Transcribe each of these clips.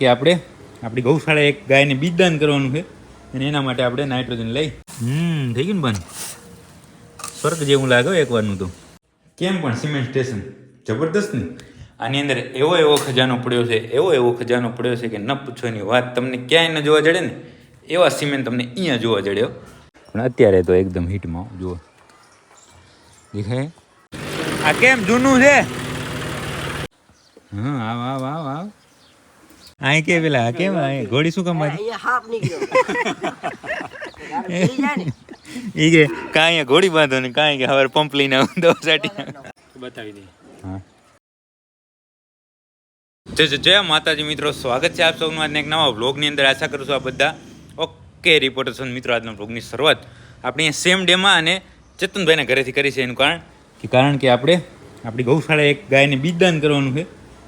કે આપણે, આપણી ગૌશાળા એક ગાયને બીજદાન કરવાનું છે અને એના માટે આપણે નાઇટ્રોજન લઈ. હમ, થઈ ગયું ને બન સ્વર્ગ જેવું લાગે એકવારનું તો. કેમ પણ સિમેન્ટ સ્ટેશન? જબરદસ્ત ને? આની અંદર એવો એવો ખજાનો પડ્યો છે, એવો એવો ખજાનો પડ્યો છે કે ન પૂછો એની વાત તમને ક્યાંય ન જોવા જડે ને, એવા સિમેન્ટ તમને અહીંયા જોવા જડ્યો પણ અત્યારે તો એકદમ હિટમાં, જુઓ. દેખાય? આ કેમ જૂનું છે? હા આવ આવ આવ આવ. અહીં કે પેલા કેમ ઘોડી શું કામ ઈ કે કાંઈ ઘોડી બાંધો ને કાંઈ કે હવે પંપ લઈને આવું દવા સાટી બતાવી દે હા. જય જય જય માતાજી મિત્રો સ્વાગત છે આપ સૌનું આજના એક નવા વ્લોગની અંદર. આશા કરું છું આ બધા ઓકે રિપોર્ટર છો મિત્રો આજના વ્લોગની શરૂઆત આપણે અહીંયા સેમ ડેમાં અને ચેતનભાઈના ઘરેથી કરી છે એનું કારણ કે કારણ કે આપણે આપણી ગૌશાળા એક ગાયને બીજદાન કરવાનું છે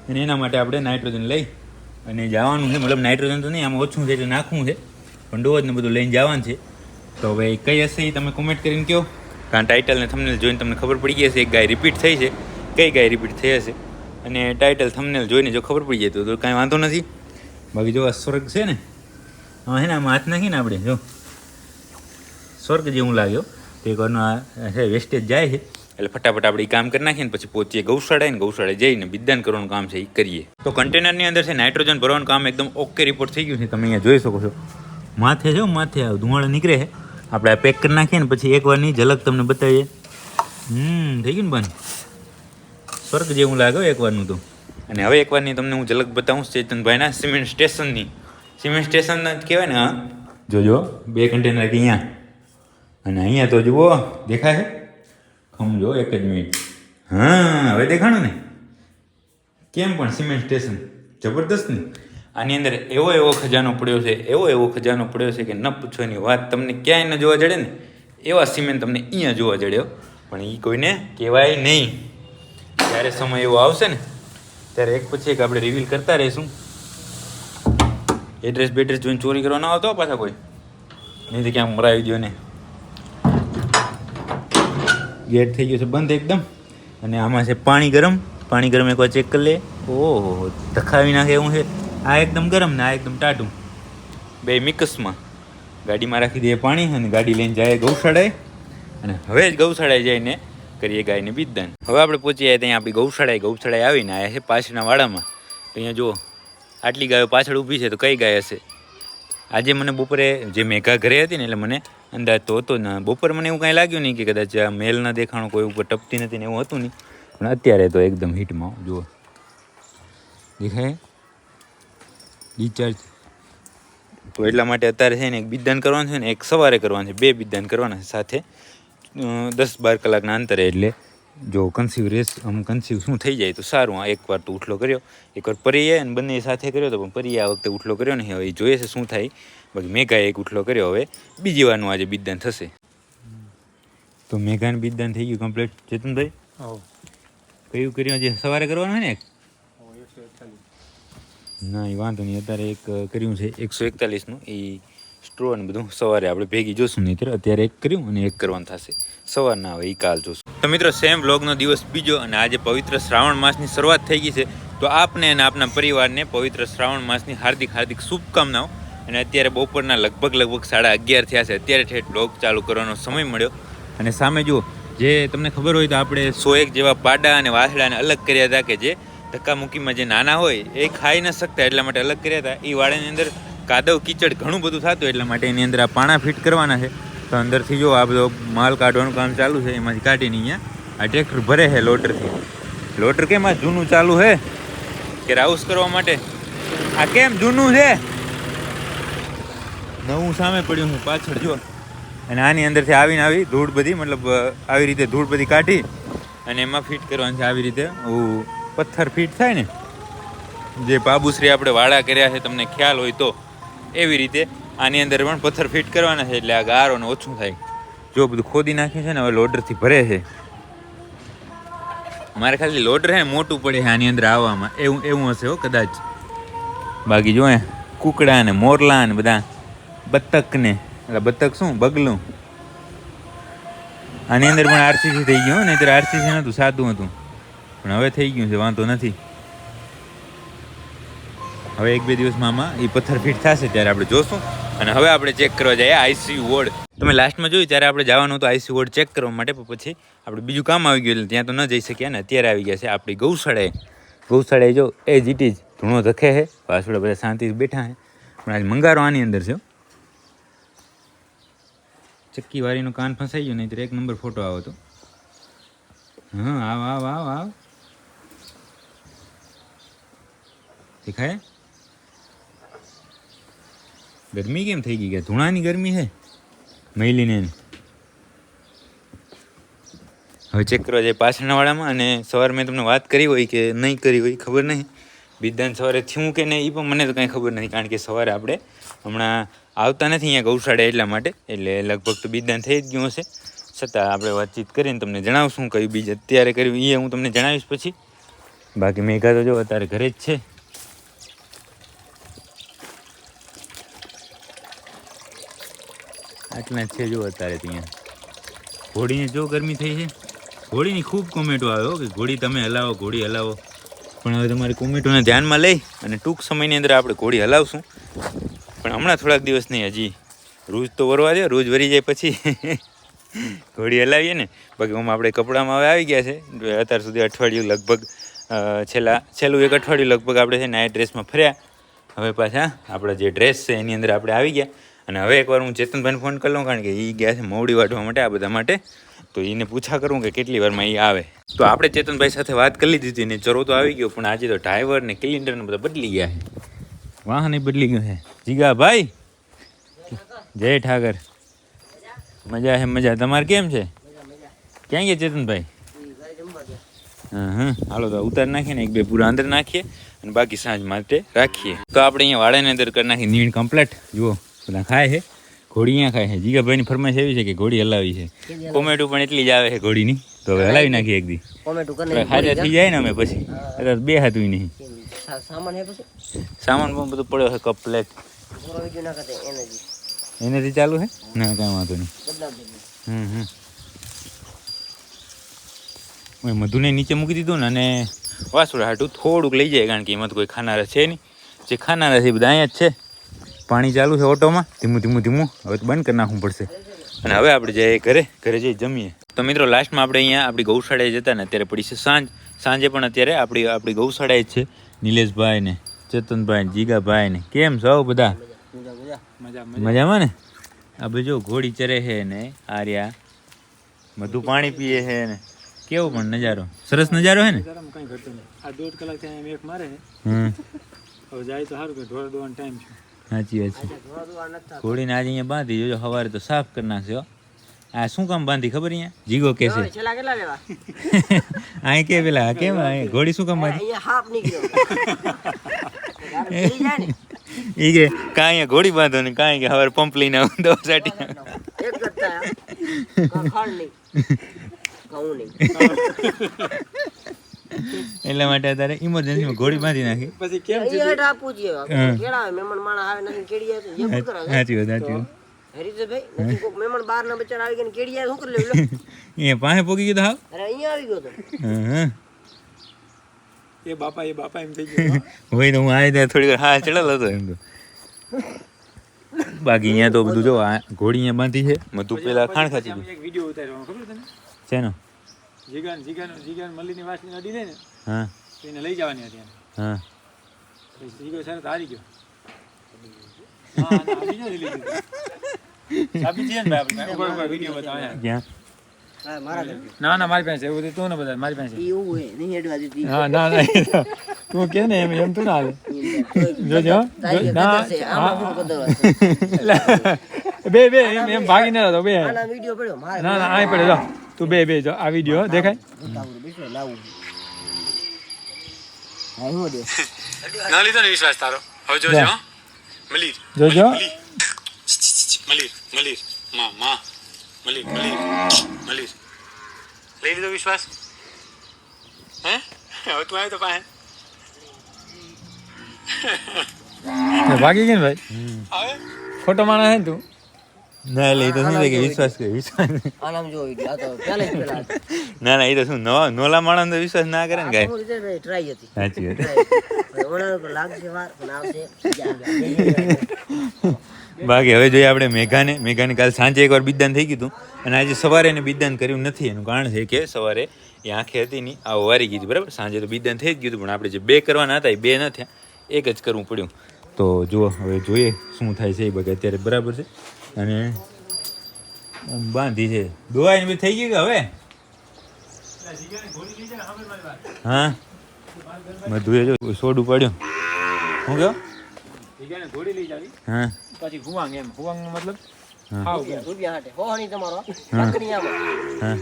અને એના માટે આપણે નાઇટ્રોજન લઈ અને જવાનું છે, મતલબ નાઇટ્રોજન તો નહીં, આમાં ઓછું છે, એટલે નાખવું છે. પણ ડોઝ ને બધું લઈને જવાનું છે. તો હવે કઈ હશે એ તમે કોમેન્ટ કરીને કહો. કારણ ટાઇટલ ને થંબનેલ જોઈને તમને ખબર પડી ગઈ હશે, એક ગાય રિપીટ થઈ છે. કઈ ગાય રિપીટ થઈ હશે? અને ટાઇટલ થંબનેલ જોઈને જો ખબર પડી જાય તો કાંઈ વાંધો નથી. બાકી જો આ સ્વર્ગ છે ને હા હે ને, આમાં હાથ નાખીને આપણે, જો. સ્વર્ગ જેવું લાગ્યો તો એક વારનો આ વેસ્ટેજ જાય છે. એટલે ફટાફટ આપણે કામ કરી નાખીએ ને પછી પહોંચીએ ગૌશાળાએ ને ગૌશાળાએ જઈને બિદાન કરવાનું કામ છે એ કરીએ. તો કન્ટેનરની અંદર છે નાઇટ્રોજન ભરવાનું કામ એકદમ ઓકે રિપોર્ટ થઈ ગયું છે. તમે અહીંયા જોઈ શકો છો. માથે જો માથે ધુમાડો નીકળે છે. આપણે આ પેક કરી નાખીએ ને પછી એકવારની ઝલક તમને બતાવીએ. હમ, થઈ ગયું ને બંધ સ્વર્ગ જેવું લાગે એકવારનું તો. અને હવે એકવારની તમને હું ઝલક બતાવું ચેતનભાઈના સિમેન્ટ સ્ટેશનની. સિમેન્ટ સ્ટેશન કહેવાય ને, હા? જોજો, બે કન્ટેનર અહીંયા. અને અહીંયા તો જુઓ, દેખાય છે? સમજો એક જ મિનિટ. હા હવે દેખાણું ને. કેમ પણ સિમેન્ટ સ્ટેશન? જબરદસ્ત ને. આની અંદર એવો એવો ખજાનો પડ્યો છે એવો એવો ખજાનો પડ્યો છે કે ન પૂછો એની વાત તમને ક્યાંય ન જોવા જડે ને એવા સિમેન્ટ તમને અહીંયા જોવા જડ્યો પણ એ કોઈને કહેવાય નહીં. જ્યારે સમય એવો આવશે ને ત્યારે એક પછી એક આપણે રિવીલ કરતા રહીશું. એડ્રેસ બેડ્રેસ જોઈને ચોરી કરવા ના આવતો પાછા કોઈ. નહીં તો ક્યાં મરાવી દો ને ગેટ થઈ ગયો છે બંધ એકદમ. અને આમાં છે પાણી ગરમ. પાણી ગરમ એકવાર ચેક કરી લે ઓહો, ધખાવી નાખે એવું છે. આ એકદમ ગરમ ને આ એકદમ ટાટું બે મિક્સમાં. ગાડીમાં રાખી દઈએ પાણી અને ગાડી લઈને જાય ગૌશાળાએ. અને હવે જ ગૌશાળાએ જઈને કરીએ ગાયને બીજદાન હવે આપણે પહોંચી આવ્યા ત્યાં આપણી ગૌશાળાએ. ગૌશાળાએ આવીને આવ્યા છે પાછળના વાડામાં. તો અહીંયા જુઓ, આટલી ગાયો પાછળ ઊભી છે. તો કઈ ગાય હશે? આજે મને બપોરે જે મેઘા ઘરે હતી ને એટલે મને અંદાજ તો હતો ને બપોર મને એવું કાંઈ લાગ્યું નહીં કે કદાચ આ મેલ ના દેખાણું, કોઈ ઉપર ટપતી નથી ને એવું હતું નહીં. પણ અત્યારે તો એકદમ હિટમાં, જુઓ. દેખાય? ડિસ્ચાર્જ તો એટલા માટે અત્યારે છે ને એક બિદાન કરવાનું છે ને, એક સવારે કરવાનું છે, બે બિદાન કરવાના છે સાથે. દસ બાર કલાકના અંતરે એટલે જો કન્સીવ રેસ, આમ કન્સીવ શું થઈ જાય તો સારું. આ એકવાર તો ઉઠલો કર્યો, એકવાર પરીએ અને બંને સાથે કર્યો તો પણ પરીએ આ વખતે ઉઠલો કર્યો નહીં, હવે એ જોઈએ છે શું થાય. બાકી મેઘાએ એક ઉઠલો કર્યો. હવે બીજી વારનું આજે બિદાન થશે. તો મેઘાને બિદાન થઈ ગયું કમ્પ્લીટ ચેતનભાઈ? કયું કર્યું? આજે સવારે કરવાનું હોય ને ના એ વાંધો નહીં. અત્યારે એક કર્યું છે એકસો એકતાલીસનું. એ સ્ટ્રો અને બધું સવારે આપણે ભેગી જોશું. નહીં અત્યારે એક કર્યું અને એક કરવાનું થશે. સવારના આવે એ કાલ જોશું. તો મિત્રો સેમ વ્લોગનો દિવસ બીજો અને આજે પવિત્ર શ્રાવણ માસની શરૂઆત થઈ ગઈ છે. તો આપને અને આપના પરિવારને પવિત્ર શ્રાવણ માસની હાર્દિક હાર્દિક શુભકામનાઓ. અને અત્યારે બપોરના લગભગ લગભગ સાડા અગિયાર થયા છે. અત્યારે ઠેઠ બ્લોગ ચાલુ કરવાનો સમય મળ્યો. અને સામે જુઓ, જે તમને ખબર હોય તો આપણે સો એક જેવા પાડા અને વાસડાને અલગ કર્યા હતા કે જે ધક્કામુક્કીમાં જે નાના હોય એ ખાઈ ન શકતા એટલા માટે અલગ કર્યા હતા. એ વાડાની અંદર કાદવ, કીચડ ઘણું બધું થતું એટલા માટે એની અંદર આ પાણા ફિટ કરવાના છે. તો અંદરથી જો આ બધો માલ કાઢવાનું કામ ચાલુ છે. એમાંથી કાઢીને અહીંયા આ ટ્રેક્ટર ભરે છે લોટરથી. લોટર કેમ આ જૂનું ચાલુ છે? કે રાઉસ કરવા માટે? આ કેમ જૂનું છે? નવું સામે પડ્યું હું પાછળ, જો. અને આની અંદરથી આવીને આવી ધૂળ બધી મતલબ આવી રીતે ધૂળ બધી કાઢી અને એમાં ફિટ કરવાની છે આવી રીતે. પથ્થર ફિટ થાય ને. જે બાબુશ્રી આપણે વાળા કર્યા છે, તમને ખ્યાલ હોય તો. એવી રીતે આની અંદર પણ પથ્થર ફિટ કરવાના છે, એટલે આ ગારોને ઓછું થાય. જો બધું ખોદી નાખ્યું છે ને, હવે લોડરથી ભરે છે. મારે ખાલી લોડર છે મોટું પડે છે આની અંદર આવવામાં. એવું એવું હશે હો, કદાચ. બાકી જો કુકડા ને મોરલા ને બધા બતક ને એટલે બતક શું? બગલું. આની અંદર પણ આરસીસી થઈ ગયું નહીં આરસીસી નહોતું, સાદું હતું. પણ હવે થઈ ગયું છે, વાંધો નથી. હવે એક બે દિવસમાં આમાં એ પથ્થર ફિટ થશે ત્યારે આપણે જોશું. અને હવે આપણે ચેક કરવા જઈએ આઈસીયુ વોર્ડ. તમે લાસ્ટમાં જોયું ત્યારે આપણે જવાનું હતું આઈસીયુ વોર્ડ ચેક કરવા માટે, પણ પછી આપણે બીજું કામ આવી ગયું ત્યાં તો ન જઈ શક્યા ને, અત્યારે આવી ગયા છે આપણી ગૌશાળાએ. ગૌશાળાએ જો, એ જીટી જ ધૂણો ધખે છે પાછળ બધા શાંતિથી બેઠા છે. પણ આજ મંગારો આની અંદર છે હો. ચક્કી વાળીનું કાન ફસાઈ ગયું નહીં એક નંબર ફોટો આવો તો. હા, આવ આવ આવ આવ. દેખાય? ગરમી કેમ થઈ ગઈ કે? ધૂણાની ગરમી છે? મહિલીને. હવે ચેક કરવા જાય પાછળના વાળામાં અને સવારે મેં તમને વાત કરી હોય કે નહીં કરી હોય, ખબર નહીં. બિદાન સવારે થયું કે નહીં એ પણ મને તો કાંઈ ખબર નથી, કારણ કે સવારે આપણે હમણાં આવતા નથી અહીંયા ગૌશાળા એટલા માટે, એટલે લગભગ તો બિદાન થઈ જ ગયું હશે. છતાં આપણે વાતચીત કરીને તમને જણાવશું કયું બીજ અત્યારે કર્યું એ હું તમને જણાવીશ પછી. બાકી મેઘા તો જો અત્યારે ઘરે જ છે. આટલા છે જો અત્યારે ત્યાં ઘોડીને જો ગરમી થઈ છે. ઘોડીની ખૂબ કોમેન્ટો આવે હો કે ઘોડી તમે હલાવો, ઘોડી હલાવો. પણ હવે તમારી કોમેન્ટોને ધ્યાનમાં લઈ અને ટૂંક સમયની અંદર આપણે ઘોડી હલાવશું. પણ હમણાં થોડાક દિવસ નહીં, હજી રોજ તો વરવા દે, રોજ વરી જાય પછી ઘોડી હલાવીએ ને. બાકી આમાં આપણે કપડામાં હવે આવી ગયા છે. અત્યાર સુધી અઠવાડિયું લગભગ છેલ્લા, છેલ્લું એક અઠવાડિયું લગભગ આપણે છે નાઇટ ડ્રેસમાં ફર્યા. હવે પાછા આપણા જે ડ્રેસ છે એની અંદર આપણે આવી ગયા. અને હવે એકવાર હું ચેતનભાઈને ફોન કરી લઉં, કારણ કે એ ગયા છે મોવડી વાટવા માટે આ બધા માટે. તો એને પૂછા કરું કે કેટલી વારમાં એ આવે. તો આપણે ચેતનભાઈ સાથે વાત કરી લીધી હતી ને ચરો તો આવી ગયો, પણ આજે તો ડ્રાઈવર ને ક્લિન્ડર ને બધા બદલી ગયા છે. વાહન બદલી ગયું છે. જીગા ભાઈ. જય ઠાકર. મજા છે મજા. તમારે કેમ છે? ક્યાં ગયા ચેતનભાઈ? હા હા. હાલો તો ઉતાર નાખીએ ને, એક બે પૂરા અંદર નાખીએ અને બાકી સાંજ માટે રાખીએ. તો આપણે અહીંયા વાળાની અંદર કરી નાખીએ નીણ કમ્પ્લેટ જુઓ, બધા ખાય છે. ઘોડી અહીંયા ખાય છે. જીગાભાઈની ફરમાઈશ એવી છે કે ઘોડી હલાવી છે. કોમેટું પણ એટલી જ આવે છે ઘોડીની. તો હવે હલાવી નાખીએ એક દી. હાજર થઈ જાય ને અમે પછી. અત્યારે બે હાથું નહીં. સામાન હે પણ બધું પડ્યો છે કપ કરતા એનર્જી. એનાથી ચાલુ છે? ના કાંઈ વાંધો નહીં. હમ હમ. મેં મધુને નીચે મૂકી દીધું ને અને વાસુડા હાટું થોડુંક લઈ જાય કારણ કે એમાં તો કોઈ ખાનારા છે નહીં. જે ખાનારા છે એ બધા અહીંયા જ છે. પાણી ચાલુ છે ઓટોમાં. ધીમું ધીમું ધીમું. હવે તો બંધ કરી નાખવું પડશે. અને હવે આપણે જઈએ ઘરે ઘરે જઈ જમીએ. તો મિત્રો લાસ્ટમાં આપણે અહીંયા આપણી ગૌશાળાએ જતા ને અત્યારે પડી છે સાંજ. સાંજે પણ અત્યારે આપણી આપણી ગૌશાળાએ છે. નિલેશભાઈ ને ચેતનભાઈ ને જીગાભાઈ ને. કેમ સૌ બધા? મજા મજા મજામાં ને? આ જો ઘોડી ચરે છે ને આર્યા. બધું પાણી પીએ છે ને. કેવો પણ નજારો. સરસ નજારો હે ને? કઈ ઘટતું નહીં. આ દોઢ કલાક ત્યાં એક મારે હમ. હવે જાય તો સારું કે ઢોર દોવાનો ટાઈમ છે. સાચી વાત છે. ઘોડીને આજે અહીંયા બાંધી જોજો સવારે તો સાફ કરી નાખશે આ શું કામ બાંધી ખબર અહીંયા? જીગો કે છે. અહીં કે પેલા કેમ ઘોડી શું કામ બાંધી? ઈ કે કાં અહીંયા ઘોડી બાંધો ને કાંઈ કે હવે પંપ લઈને આવું દવા સાટી ઘઉં નહીં. એટલા માટે અત્યારે ઇમરજન્સીમાં ઘોડી બાંધી નાખી. પછી કેમ અહીંયા હેઠ આપવું જોઈએ હા. કેળા મહેમાન માણસ આવે નથી કેડી આવે તો એ શું કરે સાચી વાત સાચી વાત. હરીશભાઈ નથી કોઈક મહેમાન બહાર ના બચારા આવી ગયા કેડી આવે શું કરી લેવું લે? પાસે પોકી ગયું હાવ? અરે અહીંયા આવી ગયો તો. હં હં. એ બાપા એ બાપા એમ થઈ ગયું હોય તો હું આવી ત્યાં થોડી વાર હા ચડેલ હતો એમ તો. બાકી અહીંયા તો બધું જો આ ઘોડી અહીંયા બાંધી છે. મધુ પેલા ખાણ ખાતી એક વીડિયો ઉતાર્યો ખબર તને? શેનો? જીગાન જીગન જીગાન મલ્લીની વાસની અડી ને હા. તો એને લઈ જવાની હતી હા. પછી જીગો સર ને હારી ગયો. હા ના, હારી લીધી. ભાઈ આપણે. બતાવ્યા ક્યાં. ના ના મારી પાસે એવું તું ને બધા મારી પાસે. એવું હે ના ના તું કે ને એમ એમ તું ના હાલે જોજો ના બે બે એમ એમ ભાગી ના તો બે. આના વીડિયો પડ્યો મારે ના ના આય પડે જો તું બે બે જો આ વિડિયો દેખાય? ના લીધો ને વિશ્વાસ તારો. હવે જોજો, હો. મલીર જોજો મલીર. મલીરમાં માં. મલીર મલીર મલીર. લઈ લીધો વિશ્વાસ? હે? હવે તું આવ્યો તો પાસે. ભાગી ગઈ ને ભાઈ? ખોટો માણસ હે તું? ના એટલે એ તો શું છે કે વિશ્વાસ કે વિશ્વાસ આ નામ જો આ તો પહેલા જ પેલા ના ના એ તો શું નવા નોલા માણસ તો વિશ્વાસ ના કરે ને ગાય ટ્રાય હતી. સાચી વાત. લાગશે વાર પણ આવશે. બાકી હવે જોઈએ આપણે મેઘાને. મેઘાને કાલ સાંજે એકવાર બિદાન થઈ ગયું હતું. અને આજે સવારે એને બિદાન કર્યું નથી. એનું કારણ છે કે સવારે એ આંખે હતી નહીં આ વારી ગઈ હતી બરાબર? સાંજે તો બિદાન થઈ જ ગયું હતું પણ આપણે જે બે કરવાના હતા એ બે ન થયા. એક જ કરવું પડ્યું. તો જુઓ હવે જોઈએ શું થાય છે એ બગા અત્યારે બરાબર છે. અને બાંધી છે. દોવાઈ ને બી થઈ ગઈ કે હવે? હા? મધુએ જો સોડું પડ્યું. શું કહો ઠીક ને થોડી લઈ જાવી. હા. પછી હુવાંગ એમ. હુવાંગ નો મતલબ હા. ખાવ રૂપિયા રૂપિયા હાટે. હોહણી તમારો. હા. લાકડી આમાં હા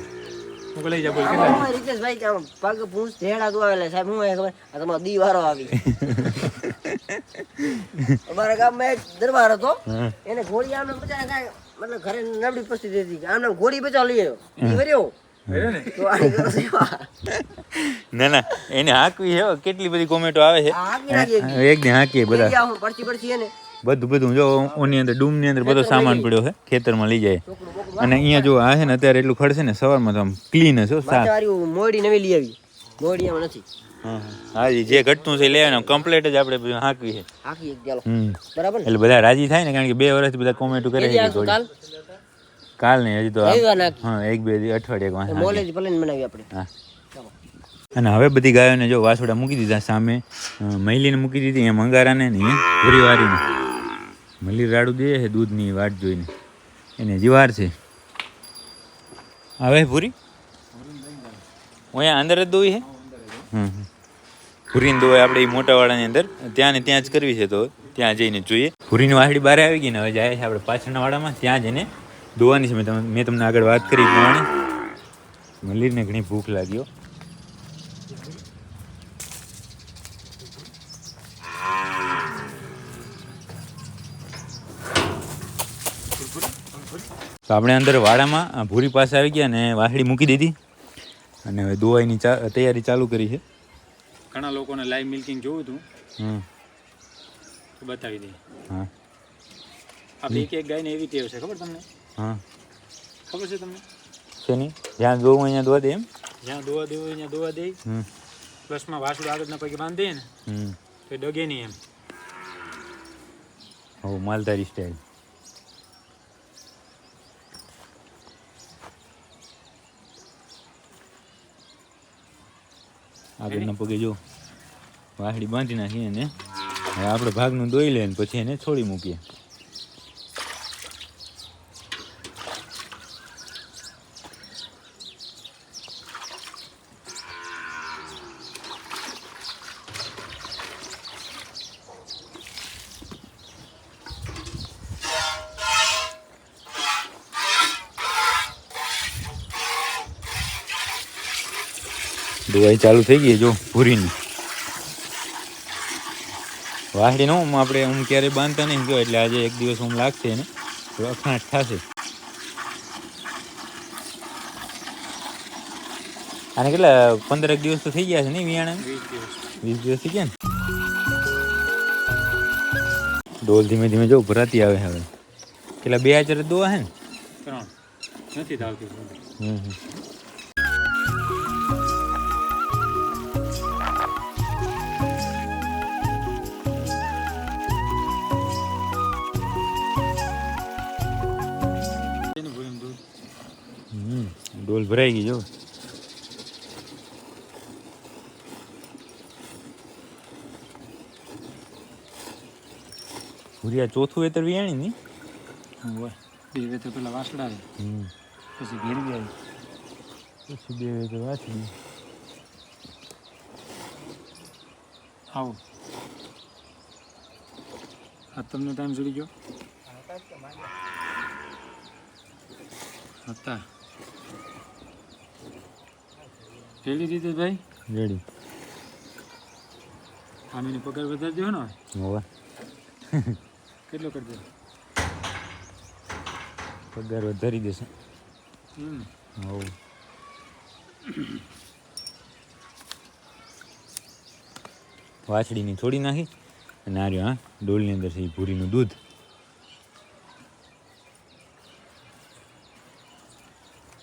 હું લઈ જા બોલ કેટલા? આમાં રીતેશભાઈ કે આમ પગ પૂંછ ઢેડા તો આવેલા સાહેબ હું એ ખબર આ દીવારો આવી. અમારા ગામમાં એક દરબાર હતો. એને ઘોડી આમને બચાવે કાંઈ મતલબ ઘરે નબળી પસ્તી દેતી કે આમને ઘોડી બચાવ લઈ આવ્યો. એ વર્યો બરાબર ને? તો આની કરો સેવા. ના ના એને હાંકવી છે કેટલી બધી કોમેન્ટો આવે છે? એક ને હાંકીએ બધા. પડતી પડતી એને. બધું બધું જો ઓની અંદર ડૂમની અંદર બધો સામાન પડ્યો છે ખેતરમાં લઈ જાય. અને અહીંયા જો આ છે ને અત્યારે એટલું ખડશે ને સવારમાં તો આમ ક્લીન હશે મોડી નવી લઈ આવી. મોડી એમાં નથી. હા. હા જી, જે ઘટતું છે એ લેવાનું કમ્પ્લેટ જ આપણે બધું હાંકવી છે. હાંકી ચાલો. બરાબર એટલે બધા રાજી થાય ને કારણ કે બે વર્ષથી બધા કોમેન્ટ કરે છે કાલ? કાલ નહીં હજી તો હા એક બે અઠવાડિયે મોલેજ ભલે બનાવી આપણે. હા. અને હવે બધી ગાયોને જો વાસોડા મૂકી દીધા સામે મહિલીને મૂકી દીધી એમ અંગારાને ને અહીંયા ભૂરીવારીને મલી રાડું દે છે દૂધની વાટ જોઈને. એને જીવાર છે. હવે પૂરી અહીંયા અંદર જ દોઈ છે? હમ હમ. ભૂરીને દોય આપણે એ મોટાવાળાની અંદર ત્યાં ને ત્યાં જ કરવી છે તો ત્યાં જઈને જોઈએ. ભૂરીની વાસડી બહાર આવી ગઈ ને હવે જાય છે આપણે પાછળના વાળામાં ત્યાં જઈને દોવાની છે. મેં મેં તમને આગળ વાત કરી પ્રમાણે મલીરને ઘણી ભૂખ લાગ્યો તો આપણે અંદર વાડામાં, ભૂરી પાસે આવી ગયા અને વાસળી મૂકી દીધી. અને હવે દોવાઈની તૈયારી ચાલુ કરી છે. ઘણા લોકોને લાઈવ મિલ્કિંગ જોવું હતું. તો બતાવી દઈએ. હા. આપણે એક એક ગાયને એવી ટેવ છે ખબર તમને? હા. ખબર છે તમને? નહીં જ્યાં દોવું અહીંયા દોવા દે એમ? જ્યાં દોવા દેવું અહીંયા દોવા દે. હમ. પ્લસમાં વાસડું આગળના પગે બાંધી ને તો ડગે નહીં એમ. હો માલધારી સ્ટાઈલ આગળના પગે જો વાહડી બાંધી નાખીએ ને, હવે આપણે ભાગનું દોઈ લઈએ ને પછી એને છોડી મૂકીએ. દવાઈ ચાલુ થઈ ગઈ જો ભૂરીની. વાહડીનો હું આપણે હું ક્યારેય બાંધતા નહીં ગયો એટલે આજે એક દિવસ હું લાગશે એને. અખાંઠ થશે આને કેટલા પંદરેક દિવસ તો થઈ ગયા છે નહીં વિયાણા વીસ દિવસ. થઈ ગયા ને? ડોલ ધીમે ધીમે જો ભરાતી આવે હવે. કેટલા બે હાજર દોવા હે ને? ત્રણ. નથી હમ હમ. ડોલ ભરાઈ ગઈ જો ભૂરિયા ચોથું વેતર વિયાણી ની હોય બે વેતર પેલા વાસડા આવે હમ પછી ઘેરવી આવી પછી બે વેતર વાંચી આવો હા તમને ટાઈમ જોડી ગયો હતા પેલી રીતે ભાઈ? રેડી. આમીને પગાર વધારી દો ને હોવા. કેટલો કરી પગાર વધારી દેશે. હમ. હોવ. વાછડીની થોડી નાખી. અને આ રહ્યો હા ડોલની અંદર છે ભૂરીનું દૂધ.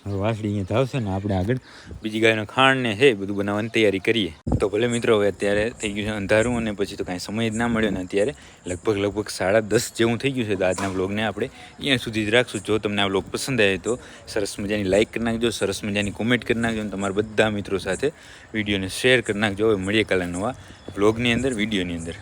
હવે વાસળી અહીંયા ધાવશે ને આપણે આગળ બીજી ગાયનો ખાણ ને છે બધું બનાવવાની તૈયારી કરીએ. તો ભલે મિત્રો, હવે અત્યારે થઈ ગયું છે અંધારું અને પછી તો કાંઈ સમય જ ના મળ્યો ને અત્યારે. લગભગ લગભગ સાડા દસ જેવું થઈ ગયું છે તો આજના બ્લોગને આપણે અહીંયા સુધી જ રાખશું. જો તમને આ બ્લોગ પસંદ આવે તો સરસ મજાની લાઇક કરી નાખજો, સરસ મજાની કોમેન્ટ કરી નાખજો અને તમારા બધા મિત્રો સાથે વિડીયોને શેર કરી નાખજો. હવે મળીએ કાલે નવા બ્લોગની અંદર, વિડીયોની અંદર.